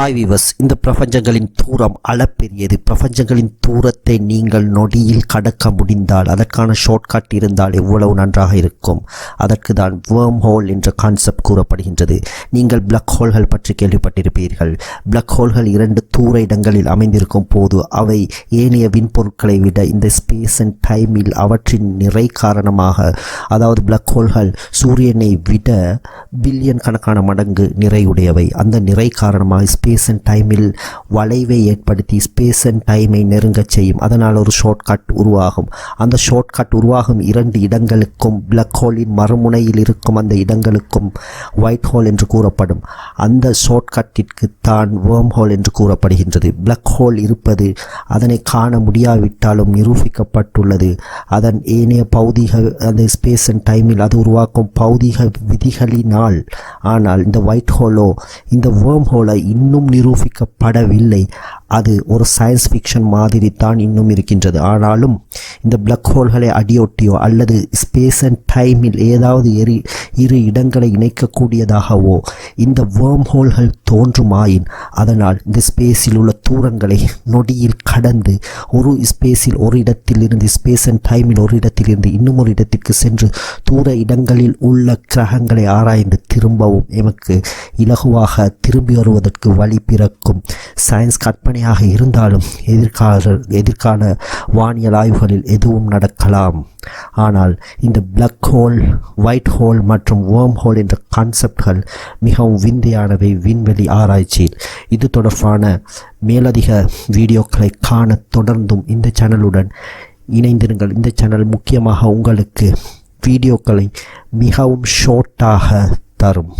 Hi விவஸ் இந்த பிரபஞ்சங்களின் தூரம் அளப்பெரியது. பிரபஞ்சங்களின் தூரத்தை நீங்கள் நொடியில் கடக்க முடிந்தால் அதற்கான ஷார்ட்கட் இருந்தால் எவ்வளவு நன்றாக இருக்கும். அதற்கு தான் வேர்ம் ஹோல் என்ற கான்செப்ட் கூறப்படுகின்றது. நீங்கள் பிளக் ஹோல்கள் பற்றி கேள்விப்பட்டிருப்பீர்கள். பிளக் ஹோல்கள் இரண்டு தூர இடங்களில் அமைந்திருக்கும் போது அவை ஏனைய விண்பொருட்களை விட இந்த ஸ்பேஸ் அண்ட் டைமில் அவற்றின் நிறை காரணமாக அதாவது பிளக் ஹோல்கள் சூரியனை விட பில்லியன் கணக்கான மடங்கு நிறையுடையவை அந்த நிறை காரணமாக ஸ்பேஸ் அண்ட் டைமில் வளைவை ஏற்படுத்தி ஸ்பேஸ் அண்ட் டைமை நெருங்கச் செய்யும். அதனால் ஒரு ஷார்ட்கட் உருவாகும். அந்த ஷார்ட்கட் உருவாகும் இரண்டு இடங்களுக்கும் பிளக் ஹோலின் மறுமுனையில் இருக்கும் அந்த இடங்களுக்கும் ஒயிட் ஹோல் என்று கூறப்படும். அந்த ஷார்ட்கட்டிற்கு தான் வேர்ம் ஹோல் என்று கூறப்படுகின்றது. பிளக் ஹோல் இருப்பது அதனை காண முடியாவிட்டாலும் நிரூபிக்கப்பட்டுள்ளது. அதன் ஏனைய பௌதிக அந்த ஸ்பேஸ் அண்ட் டைமில் அது உருவாக்கும் பௌதிக விதிகளினால் ஆனால் இந்த ஒயிட் ஹோலோ இந்த வேர்ம் ஹோலை இன்னும் இன்னும் நிரூபிக்கப்படவில்லை. அது ஒரு சயின்ஸ் ஃபிக்ஷன் மாதிரி தான் இன்னும் இருக்கின்றது. ஆனாலும் இந்த பிளக் ஹோல்களை அடியொட்டியோ அல்லது ஸ்பேஸ் அண்ட் டைமில் ஏதாவது எரி இரு இடங்களை இணைக்கக்கூடியதாகவோ இந்த வேர்ம் ஹோல்கள் தோன்றுமாயின் அதனால் இந்த ஸ்பேஸில் உள்ள தூரங்களை நொடியில் கடந்து ஒரு ஸ்பேஸில் ஒரு இடத்தில் இருந்து ஸ்பேஸ் அண்ட் டைமில் ஒரு இடத்தில் இருந்து இன்னும் ஒரு இடத்திற்கு சென்று தூர இடங்களில் உள்ள கிரகங்களை ஆராய்ந்து திரும்பவும் எமக்கு இலகுவாக திரும்பி வருவதற்கு வழி பிறக்கும். சயின்ஸ் கற்பனையாக இருந்தாலும் எதிர்கால எதிர்கால வானியல் ஆய்வுகளில் எதுவும் நடக்கலாம். ஆனால் இந்த பிளக் ஹோல் ஒயிட் ஹோல் மற்றும் வேர்ம் ஹோல் என்ற கான்செப்ட்கள் மிகவும் விந்தையானவை விண்வெளி ஆராய்ச்சியில் இது தொடர்பான மேலதிக வீடியோக்களை காண தொடர்ந்தும் இந்த சேனலுடன் இணைந்திருங்கள். இந்த சேனல் முக்கியமாக உங்களுக்கு வீடியோக்களை மிகவும் ஷார்ட்டாக தரும்.